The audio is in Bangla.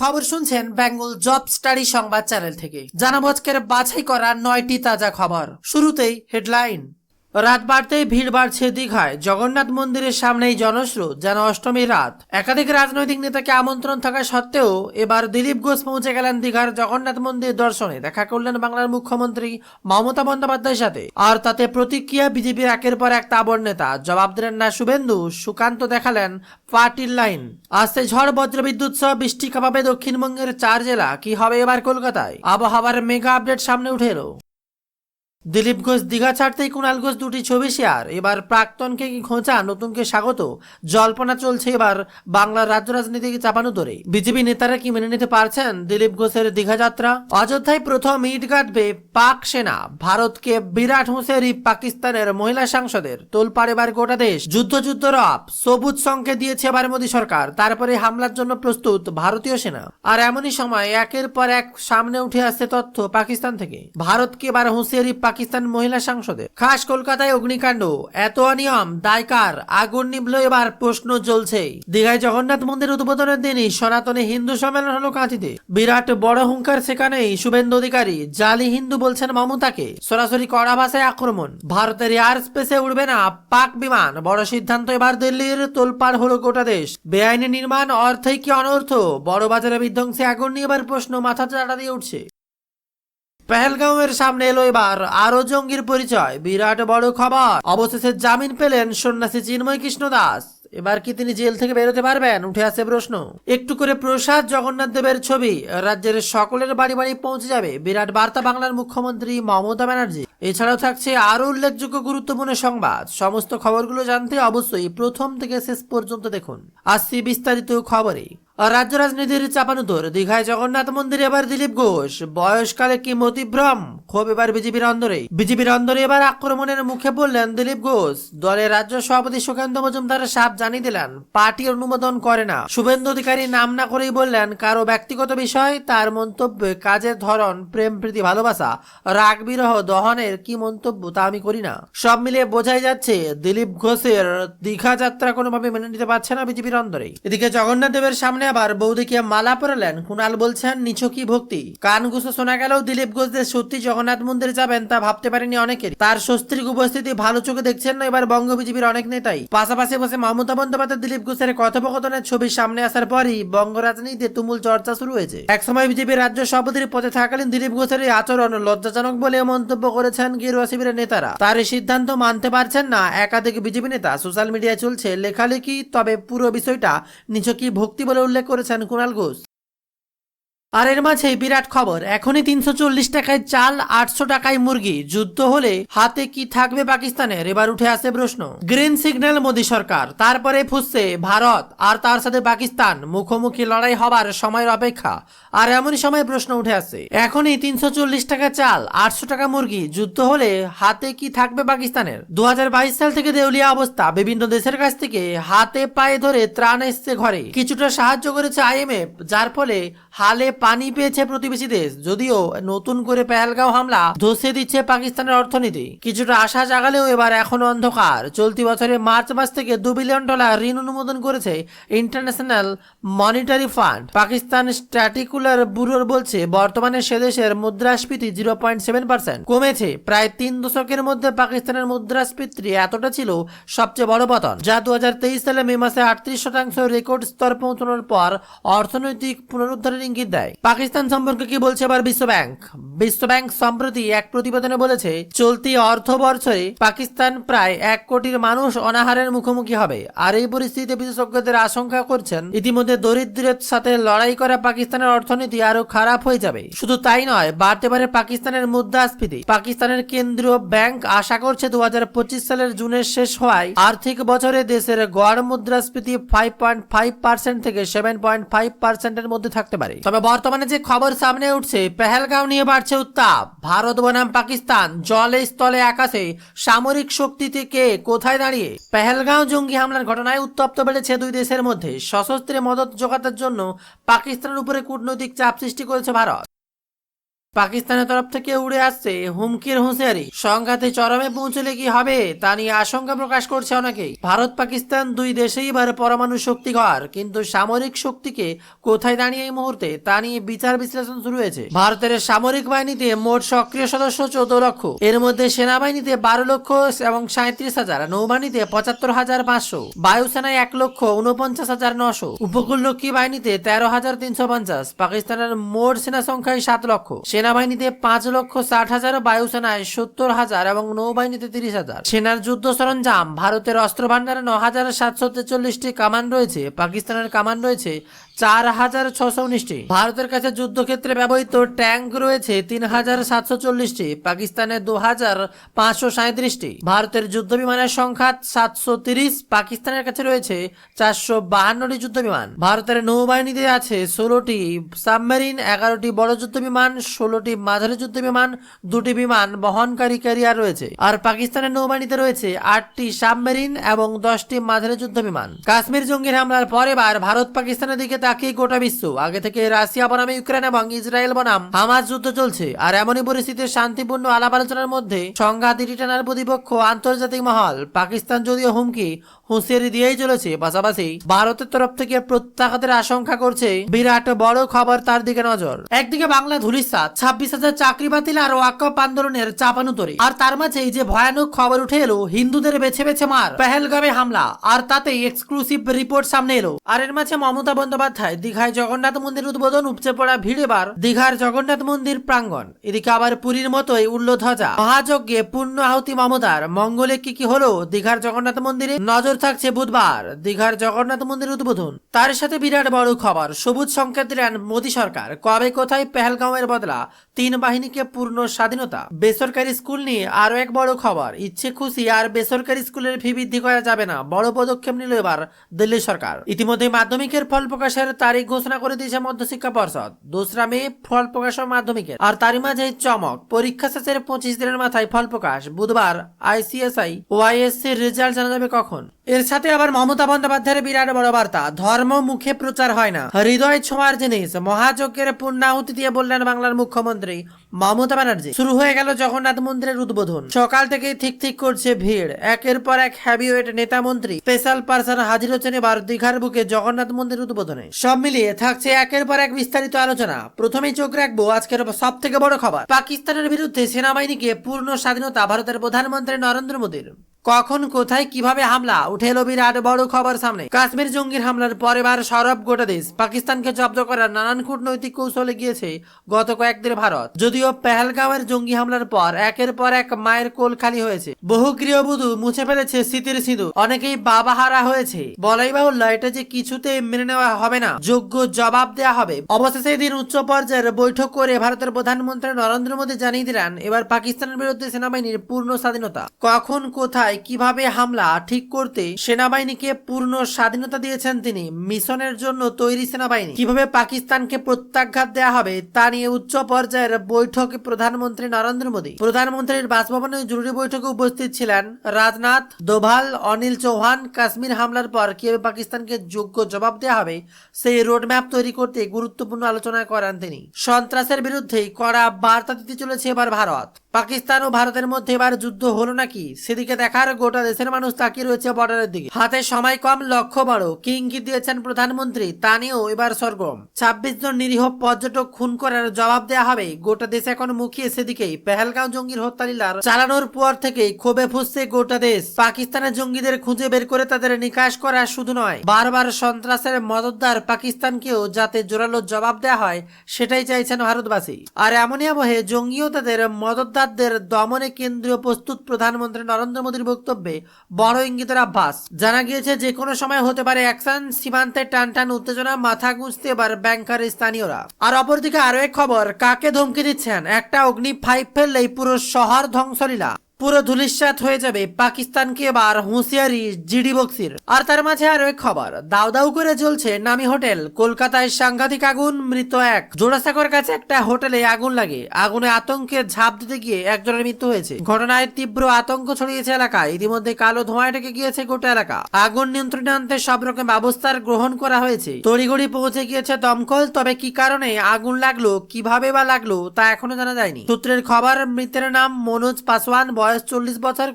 খবর শুনছেন বেঙ্গল জব স্টাডি সংবাদ চ্যানেল থেকে। জানাব আজকের বাছাই করা নয়টি তাজা খবর। শুরুতেই হেডলাইন। রাত বাড়তেই ভিড় বাড়ছে দীঘায়। জগন্নাথ মন্দিরের সামনেই জনস্রোত যেন অষ্টমী রাত। একাধিক রাজনৈতিক নেতাকে আমন্ত্রণ থাকা সত্ত্বেও এবার দিলীপ ঘোষ পৌঁছে গেলেন দীঘার জগন্নাথ মন্দির দর্শনে। দেখা করলেন বাংলার মুখ্যমন্ত্রী মমতা বন্দ্যোপাধ্যায়ের সাথে। আর তাতে প্রতিক্রিয়া বিজেপির একের পর এক তাবর নেতা। জবাব দিলেন না শুভেন্দু, সুকান্ত দেখালেন পার্টির লাইন। আসছে ঝড় বজ্রবিদ্যুৎ সহ বৃষ্টি কাঁপাবে দক্ষিণবঙ্গের চার জেলা। কি হবে এবার কলকাতায়? আবহাওয়ার মেগা আপডেট সামনে উঠে এলো। দিলীপ ঘোষ দীঘা ছাড়তেই কুণাল ঘোষ দুটি ছবি শেয়ার। এবার প্রাক্তনকে কি খোঁচা, নতুনকে স্বাগত? জল্পনা চলছে এবার বাংলার রাজ্য রাজনীতিকে চাপানো ধরে। বিজেপি নেতারা কি মেনে নিতে পারছেন দিলীপ ঘোষের দীঘা যাত্রা? অযোধ্যায় প্রথম ইট গাঁটবে পাক সেনা। ভারতকে বিরাট হুঁশিয়ারি পাকিস্তানের মহিলা সাংসদের। তোলপাড় এবার গোটা দেশ। যুদ্ধ যুদ্ধ রব সবুজ সংকেত দিয়েছে এবার মোদী সরকার। তারপরে হামলার জন্য প্রস্তুত ভারতীয় সেনা। আর এমনই সময় একের পর এক সামনে উঠে আসছে তথ্য পাকিস্তান থেকে। ভারতকে এবার হুঁশিয়ারি পাকিস্তান মহিলা সাংসদে। খাস কলকাতায় অগ্নিকাণ্ড এত অনিয়ম দায়কার, আগুন নিভল এবার প্রশ্ন চলছে দীঘায় জগন্নাথ মন্দির উদ্বোধনের দিনই সনাতনে হিন্দু সম্মেলন হলো কাঁথিতে বিরাট বড় হুঙ্কার সেখানেই শুভেন্দু অধিকারী জালি হিন্দু বলছেন মমতাকে। সরাসরি কড়া ভাষায় আক্রমণ। ভারতের এয়ার স্পেসে উড়বে না পাক বিমান। বড় সিদ্ধান্ত এবার দিল্লির তোলপাড় হলো গোটা দেশ। বেআইনি নির্মাণ অর্থই কি অনর্থ। বড় বাজারে বিধ্বংসী আগুন নিয়ে এবার প্রশ্ন মাথা চাটা দিয়ে উঠছে। পেহেলগাঁওয়ের সামনে এলো এবার আরও জঙ্গির পরিচয়। বিরাট বড় খবর। অবশেষে জামিন পেলেন সন্ন্যাসী চিন্ময় কৃষ্ণ দাস। এবার কি তিনি জেল থেকে বেরোতে পারবেন? উঠে আসে প্রশ্ন। একটু করে প্রসাদ জগন্নাথ দেবের ছবি। রাজ্যের সকলের বাড়ি বাড়ি পৌঁছে যাবে। বিরাট বার্তা বাংলার মুখ্যমন্ত্রী মমতা ব্যানার্জি। এছাড়াও থাকছে আরও উল্লেখযোগ্য গুরুত্বপূর্ণ সংবাদ। সমস্ত খবরগুলো জানতে অবশ্যই প্রথম থেকে শেষ পর্যন্ত দেখুন। আসছি বিস্তারিত খবরে। রাজ্য রাজনীতির চাপানুতোর। দীঘায় জগন্নাথ মন্দির এবার দিলীপ ঘোষ। বয়সকালে কি মতিভ্রম? ক্ষোভ এবার বিজেপির অন্দরে। বিজেপির অন্দরে এবার আক্রমণের মুখে বললেন দিলীপ ঘোষ। দলের রাজ্য সভাপতি সুকান্ত মজুমদার সাপ জানিয়ে দিলেন, পার্টি অনুমোদন করে না। শুভেন্দু অধিকারী নাম না করেই বললেন, কারও ব্যক্তিগত বিষয়, তার মন্তব্যে কাজের ধরন, প্রেম, প্রীতি, ভালোবাসা, রাগ, বিরহ, দহনের কি মন্তব্য তা আমি করি না। সব মিলিয়ে বোঝাই যাচ্ছে, দিলীপ ঘোষের দীঘা যাত্রা কোনোভাবে মেনে নিতে পারছে না বিজেপির অন্দরে। এদিকে জগন্নাথ দেবের সামনে আবার বৌদিকে মালা পরালেন। কুণাল বলছেন নিছকি ভক্তি? কান ঘুষো শোনা গেলেও দিলীপ ঘোষ যে সত্যি জগন্নাথ মন্দিরে যাবেন তা ভাবতে পারেনি অনেকের তার স্বস্ত্রীক উপস্থিতি ভালো চোখে দেখছেন না এবার বঙ্গ বিজেপির অনেক নেতাই। পাশাপাশি বসে মমতা বন্দ্যোপাধ্যায় দিলীপ ঘোষের কথোপকথনের ছবি সামনে আসার পরই বঙ্গ রাজনীতিতে তুমুল চর্চা শুরু হয়েছে। একসময় বিজেপির রাজ্য সভাপতির পদে থাকালীন দিলীপ ঘোষের এই আচরণ লজ্জাজনক বলে মন্তব্য করেছেন গেরুয়া শিবিরের নেতারা। তার এই সিদ্ধান্ত মানতে পারছেন না একাধিক বিজেপি নেতা। সোশ্যাল মিডিয়ায় চলছে লেখালেখি, তবে পুরো বিষয়টা নিছকি ভক্তি বলে উল্লেখ করেছেন কুণাল ঘোষ। আর এর মাঝেই বিরাট খবর, এখনই তিনশো চল্লিশ টাকায় চাল, আটশো টাকায় মুরগি। যুদ্ধ হলে হাতে কি থাকবে পাকিস্তানের? এবার উঠে আসে প্রশ্ন। গ্রিন সিগন্যাল মোদী সরকার, তারপরে ফুসছে ভারত, আর তার সাথে পাকিস্তান। মুখোমুখি লড়াই হবার সময়ের অপেক্ষা। আর এমনই সময় প্রশ্ন উঠে আসে, এখনই তিনশো চল্লিশ টাকা চাল, আটশো টাকা মুরগি। যুদ্ধ হলে হাতে কি থাকবে পাকিস্তানের? দু হাজার বাইশ সাল থেকে দেউলিয়া অবস্থা। বিভিন্ন দেশের কাছ থেকে হাতে পায়ে ধরে ত্রাণ এসছে ঘরে। কিছুটা সাহায্য করেছে আইএমএফ, যার ফলে হালে পানি পেয়েছে প্রতিবেশী দেশ। যদিও নতুন করে পেহেলগাঁও হামলা ধসে দিচ্ছে পাকিস্তানের অর্থনীতি। কিছুটা আশা জাগালেও এবার এখনও অন্ধকার। চলতি বছরে মার্চ মাস থেকে দু বিলিয়ন ডলার ঋণ অনুমোদন করেছে International Monetary Fund. Pakistan statistical ব্যুরোর বলছে, বর্তমানে সে দেশের মুদ্রাস্ফীতি জিরো পয়েন্ট সেভেন পার্সেন্ট। কমেছে, প্রায় তিন দশকের মধ্যে পাকিস্তানের মুদ্রাস্ফীতি এতটা ছিল সবচেয়ে বড় পতন, যা দু হাজার তেইশ সালে মে মাসে আটত্রিশ শতাংশ রেকর্ড স্তর পৌঁছানোর পর অর্থনৈতিক পুনরুদ্ধারের ইঙ্গিত দেয়। পাকিস্তান সম্পর্কে কি বলছে এবার বিশ্ব ব্যাংক বিশ্ব ব্যাংক সম্প্রতি এক প্রতিবেদনে বলেছে, চলতি অর্থ বছরে পাকিস্তান প্রায় এক কোটির মানুষ অনাহারের মুখোমুখি হবে। আর এই পরিস্থিতিতে বিশেষজ্ঞদের আশঙ্কা করছেন, ইতিমধ্যে দরিদ্রের সাথে লড়াই করা পাকিস্তানের অর্থনীতি আরও খারাপ হয়ে যাবে। শুধু তাই নয়, বাড়তে পারে পাকিস্তানের মুদ্রাস্ফীতি। পাকিস্তানের কেন্দ্রীয় ব্যাংক আশা করছে দু হাজার পঁচিশ সালের জুনের শেষ হওয়ায় আর্থিক বছরে দেশের গড় মুদ্রাস্ফীতি ফাইভ পয়েন্ট ফাইভ পার্সেন্ট থেকে সেভেন পয়েন্ট ফাইভ পার্সেন্টের মধ্যে থাকতে পারে। তবে বর্তমানে যে খবর সামনে উঠছে, পেহেলগাঁও নিয়ে বাড়ছে উত্তাপ। ভারত বনাম পাকিস্তান, জলে স্থলে আকাশে সামরিক শক্তি থেকে কোথায় দাঁড়িয়ে? পেহেলগাঁও জঙ্গি হামলার ঘটনায় উত্তপ্ত বেড়েছে দুই দেশের মধ্যে। সশস্ত্রে মদত জোগাতার জন্য পাকিস্তানের উপরে কূটনৈতিক চাপ সৃষ্টি করেছে ভারত। পাকিস্তানের তরফ থেকে উড়ে আসছে হুমকির হুঁশিয়ারি। সংঘাতে চরমে পৌঁছলে কি হবে, তা নিয়ে আশঙ্কা প্রকাশ করছে অনেকেই। ভারত, পাকিস্তান দুই দেশেই এবার পরমাণু শক্তি ঘর, কিন্তু সামরিক শক্তিকে কোথায় দাঁড়িয়ে এই মুহূর্তে, তা নিয়ে বিচার বিশ্লেষণ শুরু হয়েছে। ভারতের সামরিক বাহিনীতে মোট সক্রিয় সদস্য চৌদ্দ লক্ষ। এর মধ্যে সেনাবাহিনীতে বারো লক্ষ এবং সাঁত্রিশ হাজার, নৌবাহিনীতে পঁচাত্তর হাজার পাঁচশো, বায়ুসেনায় এক লক্ষ উনপঞ্চাশ হাজার নশো। উপকূলরক্ষী বাহিনীতে তেরো হাজার তিনশো পঞ্চাশ, পাকিস্তানের মোট সেনা সংখ্যায় সাত লক্ষ। সেনাবাহিনীতে পাঁচ লক্ষ ষাট হাজার বায়ুসেনায় সত্তর হাজার এবং নৌবাহিনীতে তিরিশ হাজার। সেনার যুদ্ধ সরঞ্জাম, ভারতের অস্ত্র ভান্ডারে ন হাজার সাতশো তেচল্লিশটি কামান রয়েছে, পাকিস্তানের কামান রয়েছে চার হাজার ছশো উনিশটি। ভারতের কাছে যুদ্ধক্ষেত্রে ব্যবহৃত ট্যাঙ্ক রয়েছে তিন হাজার সাতশো চল্লিশটি। পাকিস্তানের দু হাজার পাঁচশো সাঁত্রিশটি ভারতের যুদ্ধ বিমানের সংখ্যা সাতশো তিরিশ। পাকিস্তানের কাছে রয়েছে চারশো বাহান্নটি যুদ্ধ বিমান ভারতের নৌবাহিনীতে আছে ষোলোটি সাবমেরিন, এগারোটি বড় যুদ্ধ বিমান ষোলোটি মাঝারি যুদ্ধ বিমান দুটি বিমান বহনকারী ক্যারিয়ার রয়েছে। আর পাকিস্তানের নৌবাহিনীতে রয়েছে আটটি সাবমেরিন এবং দশটি মাঝারি যুদ্ধ বিমান কাশ্মীর জঙ্গির হামলার পর এবার ভারত পাকিস্তানের দিকে তাকিয়ে গোটা বিশ্ব। আগে থেকে রাশিয়া বনাম, ইউক্রেন এবং ইসরায়েল বনাম। হামাস যুদ্ধ চলছে। আর এমনই পরিস্থিতির শান্তিপূর্ণ আলাপ আলোচনার মধ্যে সংঘাত, ইটি প্রতিপক্ষ আন্তর্জাতিক মহল। পাকিস্তান যদিও হুমকি হুঁশিয়ারি দিয়েই চলেছে। পাশাপাশি ভারতের তরফ থেকে প্রত্যাঘাতের আশঙ্কা করছে বিরাট বড় খবর তার দিকে নজর। একদিকে বাংলা ধুলিসাত ছাব্বিশ হাজার চাকরি বাতিল আর ওয়াকফ আন্দোলনের চাপানুতরে আর তার মাঝে যে ভয়ানক খবর উঠে এলো, হিন্দুদের বেছে বেছে মার, পেহেলগামে হামলা, আর তাতে এক্সক্লুসিভ রিপোর্ট সামনে এলো। আর এর মাঝে মমতা বন্দ্যোপাধ্যায়, দীঘায় জগন্নাথ মন্দির উদ্বোধন, উপচে পড়া ভিড় এবার দীঘার জগন্নাথ মন্দির প্রাঙ্গণ। এদিকে আবার পুরীর মতোই উল্ল ধ্বজা। মহাযজ্ঞে পূর্ণ আহুতি মমতার। মঙ্গলে কি কি হলো দীঘার জগন্নাথ মন্দিরে? নজর থাকছে বুধবার। দীঘার জগন্নাথ মন্দির উদ্বোধন। তার সাথে বিরাট বড় খবর। সবুজ সংকেত দিলেন মোদী সরকার। কবে কোথায় পেহেলগাঁওয়ের বদলা? তিন বাহিনীকে পূর্ণ স্বাধীনতা। বেসরকারি স্কুল নিয়ে আরও এক বড় খবর। ইচ্ছে খুশি আর বেসরকারি স্কুলের ফি বৃদ্ধি করা যাবে না। বড় পদক্ষেপ নিল এবার দিল্লি সরকার। ইতিমধ্যে মাধ্যমিকের ফল প্রকাশের তারিখ ঘোষণা করে দিয়েছে মধ্যশিক্ষা পর্ষদ। দোসরা মে ফল প্রকাশ মাধ্যমিকের। আর তারই মাঝে চমক। পরীক্ষা শেষের পঁচিশ দিনের মাথায় ফল প্রকাশ। বুধবার আইসিএসআই ওয়াইএসসি রেজাল্ট জানা যাবে কখন? এর সাথে আবার মমতা বন্দ্যোপাধ্যায়ের বিরাট বড় বার্তা, ধর্ম মুখে প্রচার হয় না। হৃদয় ছোঁয়ার জিনিস মহাযজ্ঞের পূর্ণাহুতি দিয়ে বললেন বাংলার মুখ্যমন্ত্রী মমতা ব্যানার্জি। শুরু হয়ে গেল জগন্নাথ মন্দিরের উদ্বোধন। সকাল থেকেই ঠিক ঠিক করছে ভিড়। একের পর এক হ্যাভিওয়েট নেতা মন্ত্রী স্পেশাল পার্সন হাজির হচ্ছেন এবার দীঘার বুকে জগন্নাথ মন্দির উদ্বোধনে। সব মিলিয়ে থাকছে একের পর এক বিস্তারিত আলোচনা। প্রথমেই চোখ রাখব আজকের সব থেকে বড় খবর। পাকিস্তানের বিরুদ্ধে সেনাবাহিনীকে পূর্ণ স্বাধীনতা, ভারতের প্রধানমন্ত্রী নরেন্দ্র মোদীর। কখন, কোথায়, কীভাবে হামলা? উঠে এলো বিরাট বড় খবর সামনে। কাশ্মীর জঙ্গির হামলার পর এবার সরব গোটা দেশ। পাকিস্তানকে জব্দ করার নানান কূটনৈতিক কৌশলে গিয়েছে গত কয়েকদিন ভারত। যদিও পেহেলগাঁওয়ের জঙ্গি হামলার পর একের পর এক মায়ের কোল খালি হয়েছে। বহু গৃহবধূ মুছে ফেলেছে স্মৃতির সিঁদু অনেকেই বাবা হারা হয়েছে। বলাই বাহুল্য, এটা যে কিছুতে মেনে নেওয়া হবে না। যোগ্য জবাব দেওয়া হবে। অবশেষে এদিন উচ্চ পর্যায়ের বৈঠক করে ভারতের প্রধানমন্ত্রী নরেন্দ্র মোদী জানিয়ে দিলেন, এবার পাকিস্তানের বিরুদ্ধে সেনাবাহিনীর পূর্ণ স্বাধীনতা। কখন, কোথায় কীভাবে হামলা ঠিক করতে সেনাবাহিনীকে পূর্ণ স্বাধীনতা দিয়েছেন তিনি, মিশনের জন্য তৈরি সেনাবাহিনী, কীভাবে পাকিস্তানকে প্রত্যাঘাত দেওয়া হবে তা নিয়ে উচ্চ পর্যায়ের বৈঠকে প্রধানমন্ত্রী নরেন্দ্র মোদী। প্রধানমন্ত্রীর বাসভবনে জরুরি বৈঠকে উপস্থিত ছিলেন রাজনাথ, দোভাল, অনিল চৌহান, কাশ্মীর হামলার পর কীভাবে পাকিস্তানকে যোগ্য জবাব দেওয়া হবে সেই রোডম্যাপ তৈরি করতে গুরুত্বপূর্ণ আলোচনা করেন তিনি। সন্ত্রাসের বিরুদ্ধে কড়া বার্তা দিতে চলেছে এবার ভারত। পাকিস্তান ও ভারতের মধ্যে এবার যুদ্ধ হলো নাকি, সেদিকে দেখার গোটা দেশের মানুষ তাকিয়ে রয়েছে বর্ডারের দিকে। হাতে সময় কম, লক্ষ্য বড়। কি ইঙ্গিত দিয়েছেন প্রধানমন্ত্রী, তা নিয়েও এবার সরগরম। ছাব্বিশ জন নিরীহ পর্যটক খুন করার জবাব দেওয়া হবে। গোটা দেশ এখন মুখিয়ে সেদিকেই। পেহেলগাঁও জঙ্গির হত্যালীলার চালানোর পর থেকেই ক্ষোভে ফুসছে গোটা দেশ। পাকিস্তানের জঙ্গিদের খুঁজে বের করে তাদের নিকাশ করা শুধু নয়, বারবার সন্ত্রাসের মদতদার পাকিস্তানকেও যাতে জোরালো জবাব দেওয়া হয়, সেটাই চাইছেন ভারতবাসী। আর এমনই আবহে জঙ্গিও তাদের মদতদারদের দমনে কেন্দ্রীয় প্রস্তুত প্রধানমন্ত্রী নরেন্দ্র মোদীর বক্তব্যে বড় ইঙ্গিতের আভাস। জানা গিয়েছে যে কোনো সময় হতে পারে অ্যাকশন সীমান্তে টান টান উত্তেজনা, মাথা গুঁজতে এবার ব্যাংকার স্থানীয়রা। আর অপরদিকে আরও এক খবর, কাকে ধমকি দিচ্ছেন? একটা অগ্নি ফাইভ ফেললেই পুরো শহর ধ্বংসলীলা। পুরো ধুলিস্বাত হয়ে যাবে পাকিস্তানকে এবার হুঁশিয়ারি জিডি বক্সির। আর তার মাঝে আরও এক খবর। দাউ দাউ করে জ্বলছে নামি হোটেল। কলকাতায় সাংঘাতিক আগুন, মৃত এক। জোড়াসাঁকোর কাছে একটা হোটেলে আগুন লাগে। আগুনে আতঙ্কে ঝাঁপ দিতে গিয়ে একজনের মৃত্যু হয়েছে। ঘটনায় তীব্র আতঙ্ক ছড়িয়েছে এলাকায়। ইতিমধ্যে কালো ধোঁয়ায় ঢেকে গিয়েছে গোটা এলাকা। আগুন নিয়ন্ত্রণে আনতে সব রকম ব্যবস্থার গ্রহণ করা হয়েছে। তড়িঘড়ি পৌঁছে গিয়েছে দমকল, তবে কি কারণে আগুন লাগল, কীভাবে বা লাগল তা এখনও জানা যায়নি। সূত্রের খবর, মৃতের নাম মনোজ পাসওয়ান বয়স চল্লিশ বছর